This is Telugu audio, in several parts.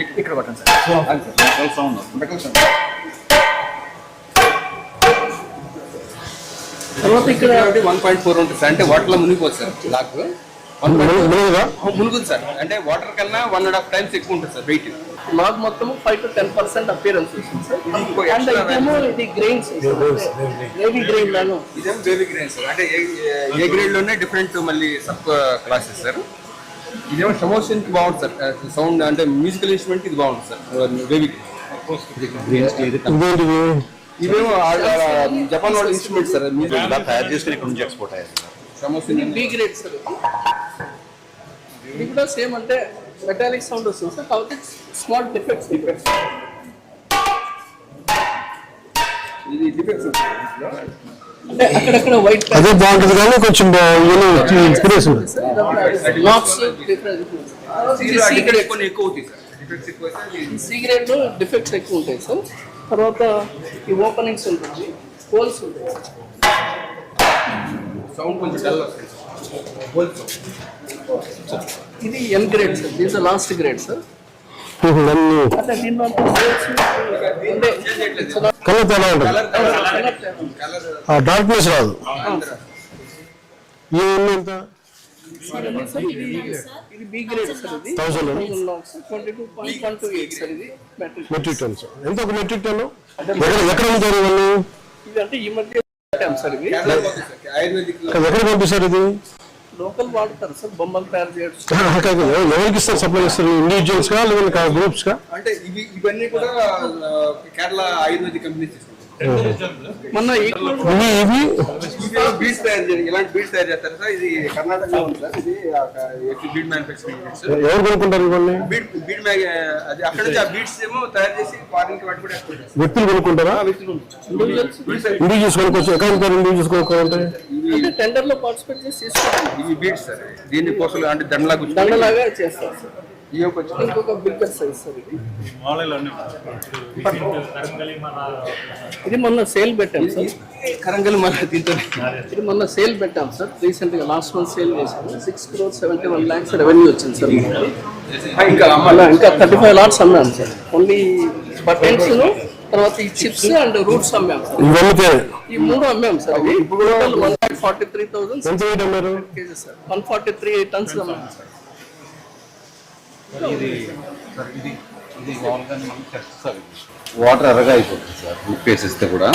ఇక్- ఇక్కడ కొట్టండి సార్. సౌండ్ తర్వాత ఇక్కడ వన్ పాయింట్ ఫోర్ ఉంటుంది సార్. అంటే వాటర్లో మునిగిపోతుంది సార్ లాక్. వన్ మునుగుదా? మునుగుతుంది సార్. అంటే వాటర్ కన్నా వన్ అండ్ హాఫ్ టైమ్స్ ఎక్కువ ఉంటుంది సార్ వెయిట్ లాగ్ మొత్తం five to ten percent appearance వస్తుంది సార్. అండ్ ఇదేమో ఇది గ్రెయిన్స్ ఏవి గ్రెయిన్ లాను ఇదేమో బేబీ గ్రేడ్ సార్. అంటే ఏ- ఏ గ్రేడ్లోనే డిఫరెంట్ మళ్ళీ సబ్ క్లాసెస్ సార్. ఇదేమో సమోషన్కి బాగుంటుంది సార్. సౌండ్ అంటే మ్యూజికల్ ఇన్స్ట్రుమెంట్ ఇది బాగుంటుంది సార్. బేబీ ఇదేంటిది ఇవేమో జపాన్ వాళ్ళ ఇన్స్ట్రుమెంట్ సార్. తయారు చేసుకుని ఇక్కడ నుంచి ఎక్స్పోర్ట్ అయ్యారు సమోషన్ బి గ్రేడ్ సార్ ఇది. ఇది కూడా సేమ్ అంటే మెటాలిక్ సౌండ్ వస్తుంది సార్. కాకపోతే స్మాల్ డిఫెక్ట్స్ డిఫెక్ట్స్ ఇది డిఫెక్ట్స్ అదే బాగుంటుంది కానీ కొంచెం inspiration lacks different C grade కొన్ని ఎక్కువ అవుతాయి సార్ డిఫెక్ట్స్ ఎక్కువ ఉంటాయి సార్ తర్వాత ఈ ఓపెనింగ్స్ ఉంటుంది హోల్స్ ఉంటాయి. సౌండ్ కొంచెం డల్ వస్తుంది ఇది N grade sir these last grade sir అన్ని కలర్ తేడా ఉంటుంది డార్క్నెస్ రాదు. ఇవన్నీ ఎంత మెట్రిక్ టన్స్. ఎంత ఒక మెట్రిక్ టన్ ఎక్కడ ఆయుర్వేదిక్ ఇక్కడ ఎక్కడ పంపిస్తారు ఇది? లోకల్ వాడతారు సార్ బొమ్మలు తయారు చేయడం ఎవరికి ఇస్తారు సప్లై ఇస్తారు ఇండివిజువల్స్ కా లేదా గ్రూప్స్ కా? అంటే ఇవి ఇవన్నీ కూడా కేరళ ఆయుర్వేదిక్ కంపెనీ తీసుకుంటారు మొన్న ఇవి బీడ్స్ తయారు చేయాలి. ఇలాంటి బీడ్స్ తయారు చేస్తారు సార్. ఇది కర్ణాటకలో ఉంది సార్. ఇది బీడ్ మ్యానుఫాక్చరింగ్ ఎవరు కొనుక్కుంటారు ఇవన్నీ? బీడ్ బీడ్ మ్యాగ్ అది అక్కడ నుంచి ఆ బీడ్స్ ఏమో తయారు చేసి ఫారిన్కి వాటి కూడా వ్యక్తులు కొనుక్కుంటారా? ఇండివిజువల్స్ కొనుక్కోవచ్చు. ఎక్కడ ఉంటారు? ఇండివిజువల్స్ కొనుక్కోవాలంటే అంటే టెండర్లో పార్టిసిపేట్ చేసి తీసుకుంటాం ఇవి బీడ్స్ సార్. దీన్ని కోసం అంటే దండలా గుచ్చి దండలాగా చేస్తారు సార్. ఇంకొక బిగ్గర్ సైజ్ సార్ ఇది. ఇది మొన్న సేల్ పెట్టాం సార్. కరంగల్ మన దీంతో ఇది మొన్న సేల్ పెట్టాం సార్. రీసెంట్గా లాస్ట్ మంత్ సేల్ చేసాము six crore seventy one lakhs revenue వచ్చింది సార్. ఇంకా ఇంకా థర్టీ ఫైవ్ లాట్స్ అమ్మాం సార్. ఓన్లీ బటన్స్ తర్వాత ఈ చిప్స్ అండ్ రూట్స్ అమ్మాం సార్. ఈ మూడు అమ్మాం సార్. ఇప్పుడు వన్ ఫార్టీ త్రీ థౌసండ్ ఎంత వెయిట్ అన్నారు కేజీస్ సార్. సార్ వాటర్ ఎర్రగా అయిపోతుంది సార్ ఉప్పు వేసిస్తే కూడా.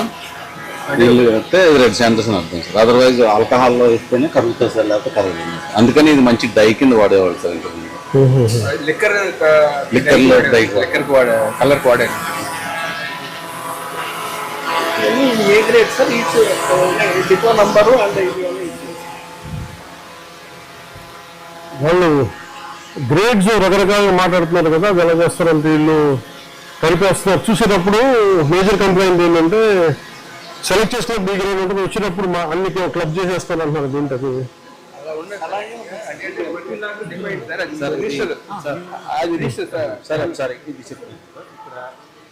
నీళ్ళు అయితే రెడ్ శాంటస్ అని అర్థం సార్. అదర్వైజ్ ఆల్కహాల్లో వేస్తేనే కరుగుతుంది సార్ లేకపోతే కరగదు. అందుకని ఇది మంచి డై కింద వాడేవాళ్ళు సార్ ఇంతకు. లిక్కర్ Liquor లో dye. లిక్కర్ వాడే colour A grade sir? Each depot number and ఇది వాళ్ళు గ్రేడ్స్ రకరకాలుగా మాట్లాడుతున్నారు కదా అది ఎలా చేస్తారంటే వీళ్ళు కలిపేస్తున్నారు చూసేటప్పుడు మేజర్ కంప్లైంట్ ఏంటంటే సెలెక్ట్ చేసిన బి గ్రేడ్ ఉంటుంది వచ్చేటప్పుడు మా అన్ని క్లబ్ చేసేస్తారు అంటున్నారు దీంట్లో సరే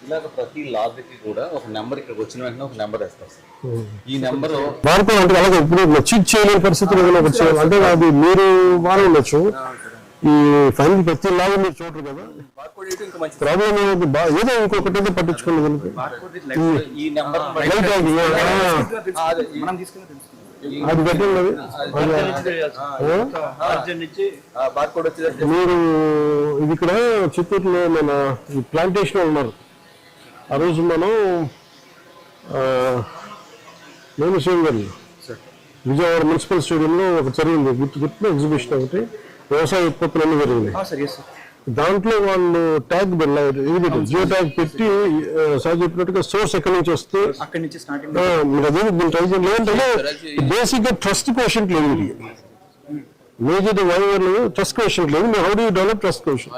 ఇలాగ ప్రతి లాబీకి కూడా ఒక నెంబర్ ఇక్కడ వచ్చిన వెంటనే ఒక నెంబర్ వేస్తారు సార్ ఈ నెంబర్ వాడుకోవాలంటే అంటే అలాగే ఇప్పుడు చీట్ చేయలేని పరిస్థితులు అంటే అది మీరు వాడవచ్చు ఉండొచ్చు ఈ ఫైనల్ ప్రతి లాగా మీరు చూడరు కదా. ప్రాబ్లం ఏదో బా- ఏదో ఇంకొకటి ఏదో పట్టించుకోండి అది పెట్టండి అది మీరు ఇది ఇక్కడ చిత్తూరులో మన ఈ ప్లాంటేషన్ ఉన్నారు. ఆ రోజు మనం ఆ, నేను శివం గారు విజయవాడ మున్సిపల్ స్టేడియంలో ఒక జరిగింది గుర్తు గుర్తు ఎగ్జిబిషన్ ఒకటి. వ్యవసాయ ఉత్పత్తులు అన్ని జరిగింది సార్ ఎస్ సార్ దాంట్లో వాళ్ళు ట్యాగ్ జియో ట్యాగ్ పెట్టి సార్ చెప్పినట్టుగా సోర్స్ ఎక్కడి నుంచి వస్తే అక్కడి నుంచి స్టార్టింగ్ ఆ, మీరు అదే మీరు ట్రై చేయండి. లేదంటే బేసిక్గా ట్రస్ట్ క్వశ్చన్ లేదు ఇది. మేజర్ వైవర్ ట్రస్ట్ క్వశ్చన్ లేదు. How do develop trust question?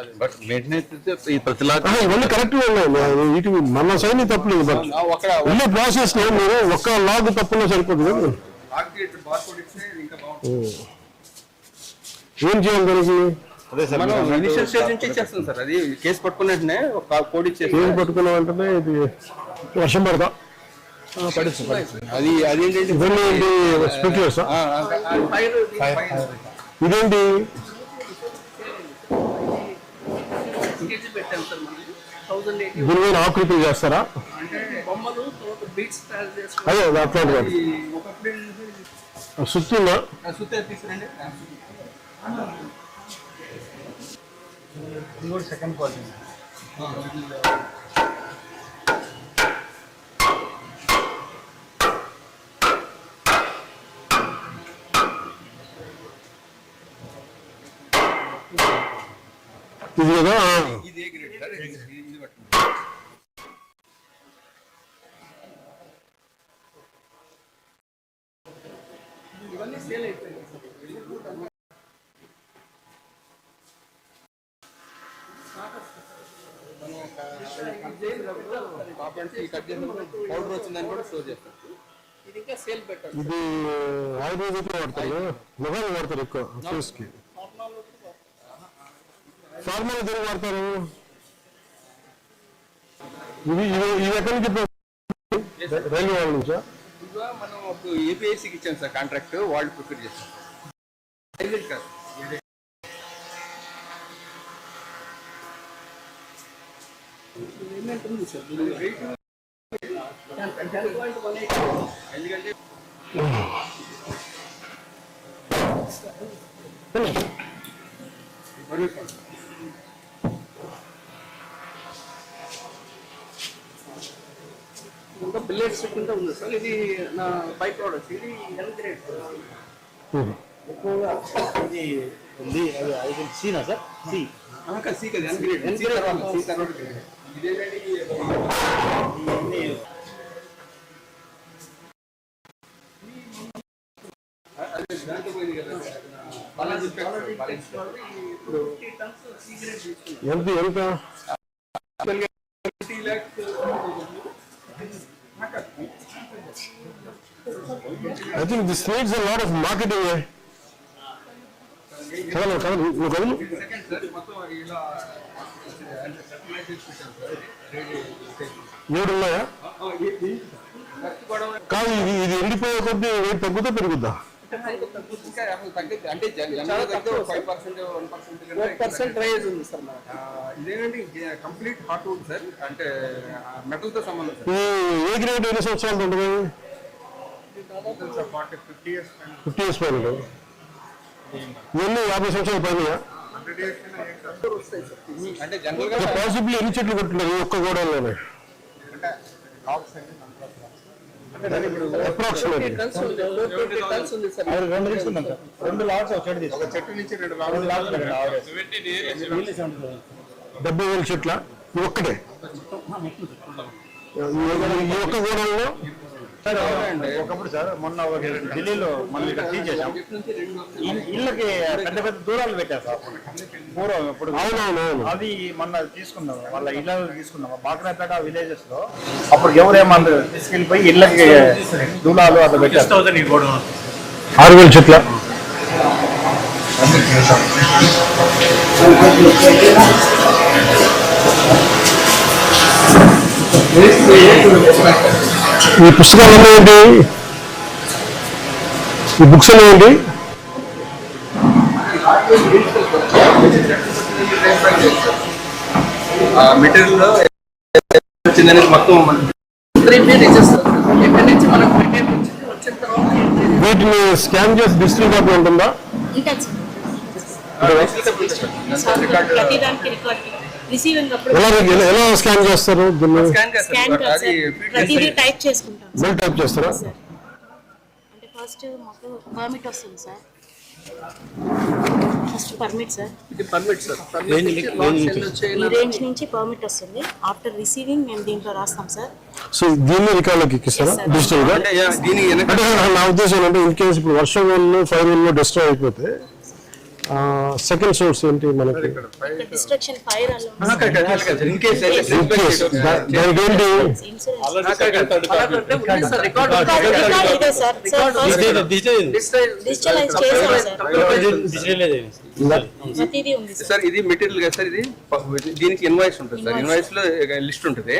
ఇవన్నీ కరెక్ట్గా ఉన్నాయి. వీటి మన సైన్ తప్పలేదు బట్ వెళ్ళే ప్రాసెస్లో మీరు ఒక్క లాగ్ తప్పున్నా సరిపోతుంది కదా బార్కోడ్ ఇస్తే ఇంకా బాగుంటుంది ఏం చేయాలి అదే సార్ మనం ఇనిషియల్ స్టేజ్ నుంచి ఇచ్చేస్తాం సార్. అది కేసు పట్టుకున్న వెంటనే ఒక కోడ్ ఏం పట్టుకున్న ఇది వర్షం పడతా. అది ఇవన్నీ ఇదేంటి దీని మీద ఆకృతులు చేస్తారా? అంటే బొమ్మలు తర్వాత బీట్స్ తయారు చేసుకుని అదే అట్లాంటి సుత్తుందా? సుత్తే తీసుకురండి ఇది కూడా సెకండ్ క్వాలిటీ ఇది కదా. ఇది ఏ గ్రేడ్ పౌడర్ వచ్చిందని కూడా స్టోర్ చేస్తాం ఇది ఇంకా సేల్ వాడతారు. మొగాలు వాడతారు ఎక్కువ ఫేస్కి ఫార్మల్ దేని వాడతారు. ఇది ఇది ఇది ఎక్కడి నుంచి రైల్వే వాళ్ళ నుంచా? మనం ఏపీఎస్సీకి ఇచ్చాం సార్ కాంట్రాక్ట్ వాళ్ళు ప్రిపేర్ చేస్తాం రైల్వే కాదు పేమెంట్ ఉంది sir ten point one eight ఎందుకంటే ఇంకా బిల్లెట్ స్టిక్ ఉంటే ఉంది సార్ ఇది నా బై ప్రోడక్ట్ ఇది ఎన్ గ్రేడ్ ఎక్కువగా ఇది ఉంది అది అది సీనా సార్ సి సి కదా ఎన్ గ్రేడ్ ఎన్ గ్రేడ్ తర్వాత సి తర్వాత గ్రేడ్ ఇదేంటంటే అదే దాంట్లో పోయింది కదా బాలాజీ బాలాజీ ఇప్పుడు ఫిఫ్టీ టన్స్ సి గ్రేడ్ తీసుకున్నాం ఎంత ఎంత? Fifty lakhs I think this needs a lot of marketing కదలు కదలు నువ్వు కదలు ఉన్నాయా కూడా కాదు ఇది ఇది ఎండిపోయే కొద్దీ వెయిట్ తగ్గుతా పెరుగుద్దా? సార్ కంప్లీట్ వుడ్ అంటే మెటల్తో సంబంధం ఏ గ్రేడ్ ఎన్ని సంవత్సరాలు ఉంటుంది? Forty fifty years fifty years పైన ఇవన్నీ యాభై సంవత్సరాల పైన పాసిబుల్ ఎన్ని చెట్లు కొట్టున్నారు ఒక్క గోడలోనే రెండు లాట్స్ ఒక చెట్టు నుంచి రెండు లాట్స్ డెబ్బై వేల చెట్ల? ఒక్కటే? ఈ- ఒక్క గోడల్లో? ఒకప్పుడు సార్ మొన్న ఒకటి ఢిల్లీలో మనం ఇక్కడ రెండు ఇల్- ఇళ్ళకి పెద్ద పెద్ద దూరాలు పెట్టారు సార్ పూర్వం ఇప్పుడు అది మొన్న తీసుకున్నాం. వాళ్ళ ఇళ్ళ తీసుకున్నాం. బాక్రాపేట విలేజెస్లో అప్పుడు ఎవరేమన్నారు తీసుకెళ్ళిపోయి ఇళ్ళకి దూలాలు అట్లా పెట్టారు? ఆరు వేల చెట్ల. ఈ పుస్తకాలు ఏంటి ఈ బుక్స్ ఏంటి మెటీరియల్ మొత్తం? వీటిని స్కాన్ చేసి డిజిటల్ కాపీ ఉంటుందా? రిసీవింగ్ అప్పుడు ఎలా స్కాన్ చేస్తారు? దీన్ని? స్కాన్ ప్రతిదీ టైప్ చేసుకుంటాం సార్. బిల్ టైప్ చేస్తారా? సార్ అంటే ఫస్ట్ మాకు పర్మిట్ వస్తుంది సార్. ఫస్ట్ పర్మిట్ సార్ ఇది పర్మిట్ సార్ ఈ రేంజ్ నుంచి పర్మిట్ వస్తుంది. ఆఫ్టర్ రిసీవింగ్ మేము దీంట్లో రాస్తాం సార్ సో దీన్ని రికార్డులోకి ఎక్కిస్తారా Yes, sir. డిజిటల్గా? అంటే అంటే నా ఉద్దేశం ఏంటంటే ఇన్ కేసు ఇప్పుడు వర్షం వల్ల ఫైర్ వల్ల డిస్ట్రాయ్ అయిపోతే సెకండ్ సోర్స్ ఏంటి మనకి సార్ ఇదే మెటీరియల్ కదా సార్ ఇది దీనికి ఇన్వాయిస్ ఉంటుంది సార్ ఇన్వాయిస్లో లిస్ట్ ఉంటుంది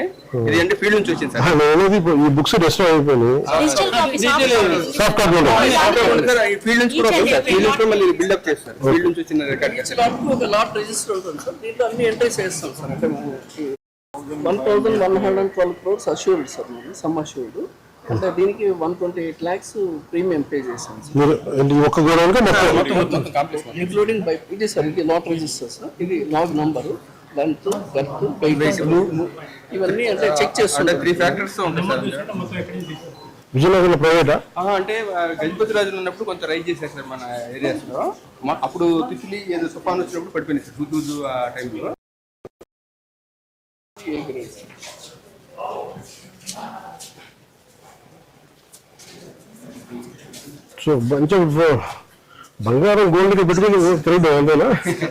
ఇది అంటే ఫీల్డ్ నుంచి వచ్చింది సార్ ఈ బుక్స్ డిస్ట్రాయ్ అయిపోయినాయి ఫీల్డ్ నుంచి కూడా ఫీల్డ్ నుంచి కూడా బిల్డప్ చేస్తారు ఫీల్డ్ నుంచి వచ్చిన రికార్డ్ ఈచ్ లాట్ ఒక లాట్ రిజిస్టర్ ఉంటుంది సార్. దీంట్లో అన్ని ఎంట్రీస్ వేస్తాం సార్. అంటే one thousand one hundred twelve crores assured sir మనం సమ్ అష్యూర్డ్ అంటే దీనికి one twenty eight lakhs premium pay చేసాం ఇంక్లూడింగ్ బై ఇది సార్ ఇది లాట్ రిజిస్టర్ సార్. ఇది log number length girth weight ఇవన్నీ అంటే చెక్ అంటే చేస్తుంటాం. త్రీ ఫ్యాక్టర్స్ ఉంటాయి సార్. విజయనగరంలో ప్రైవేటా? అంటే గజపతి రాజులు ఉన్నప్పుడు కొంత రైజ్ చేశారు సార్ మన ఏరియాస్లో అప్పుడు తిత్లీ ఏదో తుఫాన్ వచ్చినప్పుడు పడిపోయింది సార్ టూ ఆ టైంలో. సో మంచి బంగారం గోల్డ్కి పెట్టుకుని ట్రేడ్ అంతేనా?